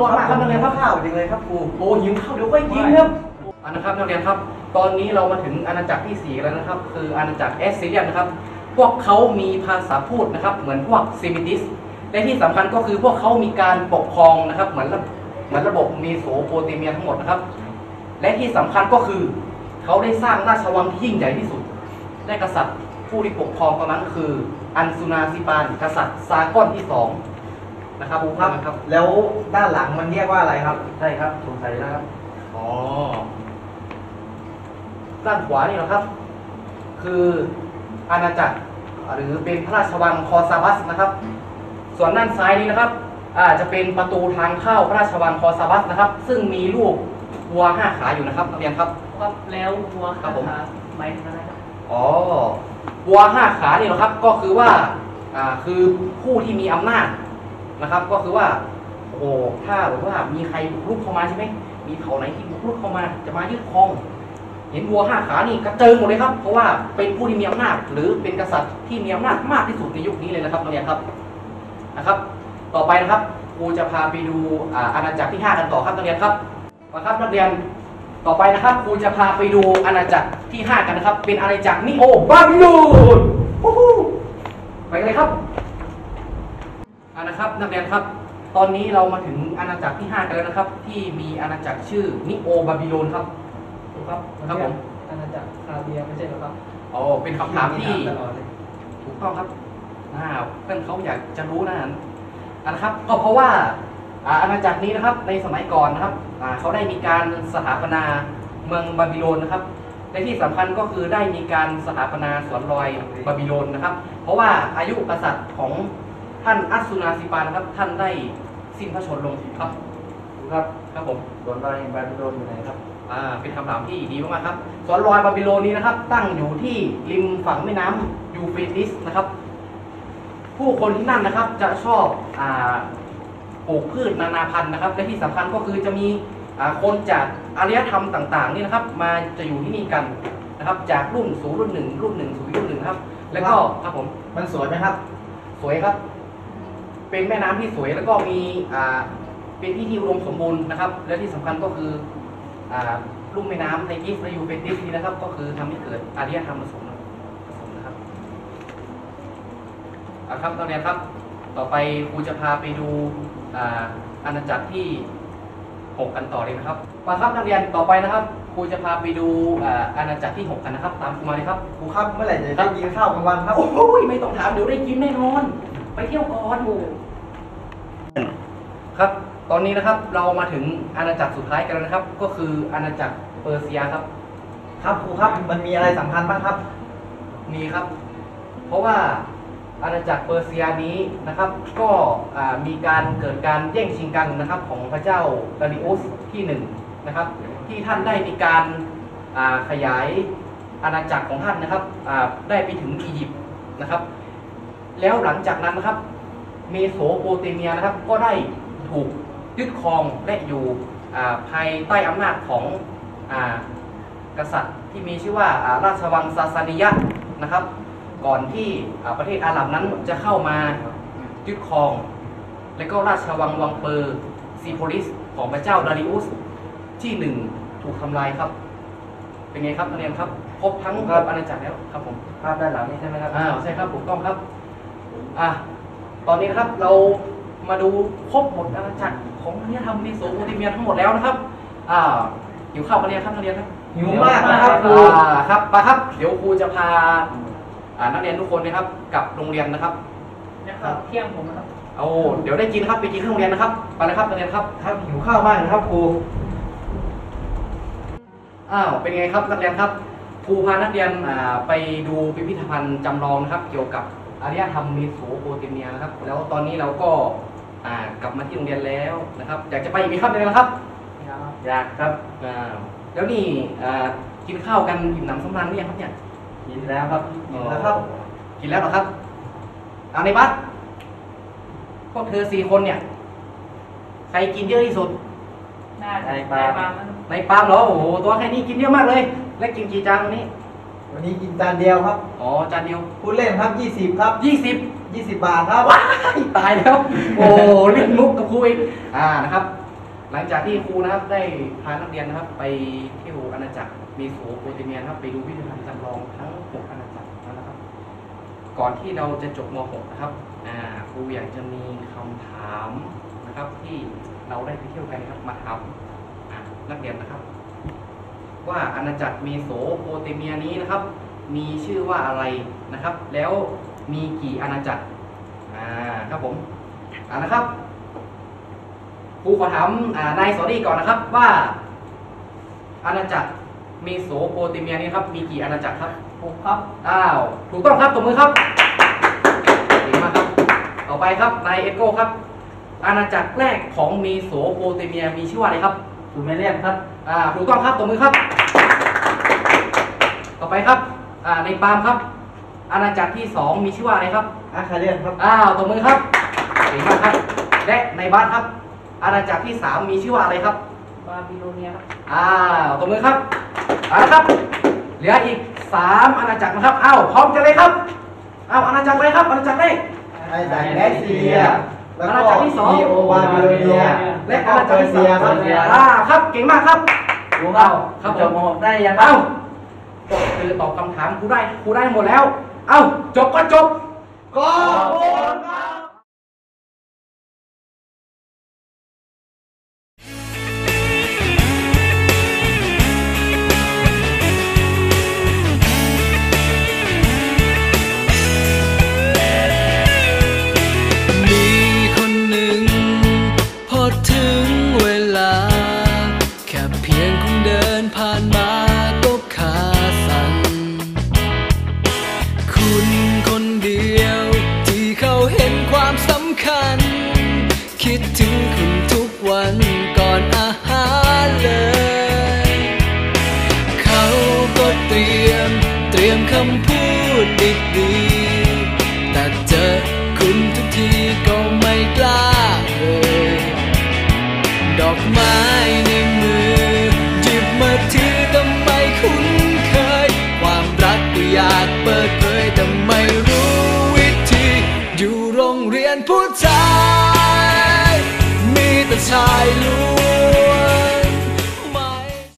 ตัวมากครับนักเรียนครับข้าวจริงเลยครับครูโอ้หิวข้าวเดี๋ยวค่อยกินครับอันนะครับนักเรียนครับ ตอนนี้เรามาถึงอาณาจักรที่สี่แล้วนะครับ คืออาณาจักรแอสซิเรียนนะครับ พวกเขามีภาษาพูดนะครับ เหมือนพวกเซมิติสและที่สำคัญก็คือพวกเขามีการปกครองนะครับ เหมือนระเหมือนระบบเมโสโปเตเมียทั้งหมดนะครับ และที่สำคัญก็คือเขาได้สร้างราชวังที่ยิ่งใหญ่ที่สุดและกษัตริย์ผู้ที่ปกครองตอนนั้นคือ อันสุนาซิปานกษัตริย์ซากอนที่สอง นะครับครูครับนะครับ แล้วด้านหลังมันเรียกว่าอะไรครับ ใช่ครับสงสัยแล้วครับ อ๋อ ด้านขวานี่เหรอครับ คืออาณาจักรหรือเป็นพระราชวังคอซาบัสนะครับ ส่วนด้านซ้ายนี้นะครับอาจะเป็นประตูทางเข้าพระราชวังคอซาบัสนะครับ ซึ่งมีลูกวัวห้าขาอยู่นะครับนักเรียนครับ ครับแล้วหัวครัขาบผมขาหมายถึงอะไรครับอ๋อวัวห้าขานี่เหรอครับ ก็คือว่าอ่าคือผู้ที่มีอำนาจ นะครับ ก็คือว่าโอ้ถ้าแบบว่ามีใครบุกรุกเข้ามาใช่ไหมมีเผ่าไหนที่บุกรุกเข้ามาจะมายึดครอง เห็นวัวห้าขานี่กระเจิงหมดเลยครับ เพราะว่าเป็นผู้ที่มีอำนาจหรือเป็นกษัตริย์ที่มีอำนาจมากที่สุดในยุคนี้เลยนะครับนักเรียนครับนะครับ ต่อไปนะครับครูจะพาไปดูอาณาจักรที่ห้ากันต่อครับนักเรียนครับมาครับนักเรียนต่อไปนะครับครูจะพาไปดูอาณาจักรที่ห้ากันนะครับ เป็นอาณาจักรนิโอบาบิโลนวู้ฮู้ไปเลยครับ อานะครับนักเรียนครับ ตอนนี้เรามาถึงอาณาจักรที่ห้ากันแล้วนะครับ ที่มีอาณาจักรชื่อนิโอบาบิโลนครับถูกครับครับผมอาณาจักรคาเบียไม่ใช่เหรอครับอ๋อเป็นคำถามที่ตลอดเลยถูกต้องครับอ่าเพื่อนเขาอยากจะรู้นะอันนะครับ ก็เพราะว่าอ่าอาณาจักรนี้นะครับในสมัยก่อนนะครับอ่าเขาได้มีการสถาปนาเมืองบาบิโลนนะครับและที่สำคัญก็คือได้มีการสถาปนาสวนลอยบาบิโลนนะครับ เพราะว่าอายุกษัตริย์ของ ท่านอัสสุนาซิปานะครับ ท่านได้สิ้นพระชนม์ลงครับ ครับครับผมสวนลอยบาบิโลนอยู่ไหนครับ อ่าเป็นคำถามที่ดีมากๆครับสวนลอยบาบิโลนนี้นะครับ ตั้งอยู่ที่ริมฝั่งแม่น้ำยูเฟรติสนะครับ ผู้คนที่นั่นนะครับจะชอบอ่าปลูกพืชนานาพันธุ์นะครับ และที่สำคัญก็คือจะมีอ่าคนจากอารยธรรมต่างๆนี่นะครับ มาจะอยู่ที่นี่กันนะครับ จากรุ่นสู่รุ่นหนึ่งรุ่นหนึ่งสู่อีกรุ่นหนึ่งนะครับ แล้วก็ครับผมมันสวยไหมครับ สวยครับ เป็นแม่น้ำที่สวยแล้วก็มีอ่าเป็นที่ที่อุดมสมบูรณ์นะครับ และที่สำคัญก็คืออ่าลุ่มแม่น้ำไทกิสและยูเฟรติสนี้นะครับ ก็คือทำให้เกิดอารยธรรมผสมผสมนะครับเอาครับตอนนี้ครับ ต่อไปครูจะพาไปดูอ่าอาณาจักรที่หกกันต่อเลยนะครับมาครับนักเรียนต่อไปนะครับครูจะพาไปดูอ่าอาณาจักรที่หกกันนะครับ ตามครูมาเลยครับครูครับเมื่อไหร่จะได้กินข้าวกลางวันครับโอ้ยไม่ต้องถามเดี๋ยวได้กินแน่นอน ไปเที่ยวก่อนครับ ตอนนี้นะครับเรามาถึงอาณาจักรสุดท้ายกันแล้วนะครับ ก็คืออาณาจักรเปอร์เซียครับ ครับครูครับมันมีอะไรสำคัญบ้างครับ มีครับ เพราะว่าอาณาจักรเปอร์เซียนี้นะครับ ก็อ่ามีการเกิดการแย่งชิงกันนะครับ ของพระเจ้าดาริอุสที่หนึ่งนะครับ ที่ท่านได้มีการอ่าขยายอาณาจักรของท่านนะครับอ่าได้ไปถึงอียิปต์นะครับ แล้วหลังจากนั้นนะครับ เมโสโปเตเมียนะครับ ก็ได้ถูกยึดครองและอยู่อ่าภายใต้อำนาจของอากษัตริย์ที่มีชื่อว่าอ่าราชวังซาซานิยะนะครับ ก่อนที่อ่าประเทศอาหรับนั้นจะเข้ามายึดครอง และก็ราชวังวังเปอร์ซีโพลิสของพระเจ้าดาริอุสที่หนึ่งถูกทำลายครับ เป็นไงครับนักเรียนครับ ครบทั้งครับอาณาจักรแล้วครับผมภาพด้านหลังนี้ใช่ไหมครับอ่าใช่ครับถูกต้องครับ อะตอนนี้นะครับเรามาดูครบหมดอาณาจักรของอารยธรรมในโสโปเตเมียทั้งหมดแล้วนะครับ อ่าหิวข้าวมาเรียนครับนักเรียนครับหิวมากนะครับครูอ่าครับไปครับ เดี๋ยวครูจะพาอ่านักเรียนทุกคนนะครับกลับโรงเรียนนะครับนะครับเที่ยงผมนะครับเอาเดี๋ยวได้กินครับไปกินที่โรงเรียนนะครับไปเลยครับนักเรียนครับครับหิวข้าวมากนะครับครูอ้าวเป็นไงครับนักเรียนครับครูพานักเรียนอ่าไปดูพิพิธภัณฑ์จำลองนะครับ เกี่ยวกับ อารยธรรมเมโสโปเตเมียนะครับ แล้วตอนนี้เราก็อ่ากลับมาที่โรงเรียนแล้วนะครับ อยากจะไปอีกไหมครับนักเรียนครับ อยากครับอ่าแล้วนี่อ่ากินข้าวกันอิ่มหนำสำราญหรือยังครับเนี่ยกินแล้วครับกินแล้วครับ กินแล้วเหรอครับเอาในบัสพวกเธอสี่คนเนี่ย ใครกินเยอะที่สุดน่าจะได้ได้ปลาปลามันในปาล์มเหรอโอ้โหตัวแค่นี้กินเยอะมากเลย และกินกี่จานวันนี้ วันนี้กินจานเดียวครับอ๋อจานเดียวพูดเล่นครับ 20 ครับยี่สิบ20 บาทครับว้ายตายแล้ว โอ้เล่นมุกกับครูอีกอ่านะครับ หลังจากที่ครูนะครับได้พานักเรียนนะครับ ไปเที่ยวอาณาจักรเมโสโปเตเมียนะครับ ไปดูพิพิธภัณฑ์จำลองทั้งหกอาณาจักรนะครับ ก่อนที่เราจะจบม .6 นะครับอ่าครูอยากจะมีคำถามนะครับที่เราได้ไปเที่ยวกันนะครับมาถามอ่านักเรียนนะครับ ว่าอาณาจักรเมโสโปเตเมียนี้นะครับ มีชื่อว่าอะไรนะครับ แล้วมีกี่อาณาจักรอ่าครับผมอ่านะครับครูขอถามอ่านายสอรี่ก่อนนะครับว่า อาณาจักรเมโสโปเตเมียนี้ครับ มีกี่อาณาจักรครับหกครับอ้าวถูกต้องครับตบมือครับเก่งมากครับ ต่อไปครับนายเอโก้ครับ อาณาจักรแรกของเมโสโปเตเมียมีชื่อว่าอะไรครับ ซูเมเลียนครับ อ่าถูกต้องครับตบมือครับ ต่อไปครับ อ่า ในปาล์มครับ อาณาจักรที่สองมีชื่อว่าอะไรครับ อาคาเดียนครับ อ้าวตบมือครับเก่งมากครับ และในบ้านครับ อาณาจักรที่สามมีชื่อว่าอะไรครับ บาบิโลเนียครับอ้าวตบมือครับเอาละครับ เหลืออีกสามอาณาจักรนะครับ อ้าวพร้อมกันเลยครับอ้าวอาณาจักรอะไรครับ อาณาจักรแรกอาณาจักรแอสซีเรีย แล้วอาณาก็จักรที่สอง มีโอบาบิโลเนีย และอาจารย์เสียครับอ่าครับเก่งมากครับครูครับครับจบหมดได้ยังเอ้าบก็คือตอบคำถามครูได้ครูได้หมดแล้ว เอ้าจบก็จบขอบคุณครับ คำพูดดีๆแต่เจอคุณทุกทีก็ไม่กล้าเลยดอกไม้ในมือหยิบมาถือแต่ไมคุ้นเคย ความรักก็อยากเปิดเผยแต่ไม่รู้วิธี อยู่โรงเรียนผู้ชาย มีแต่ชายล้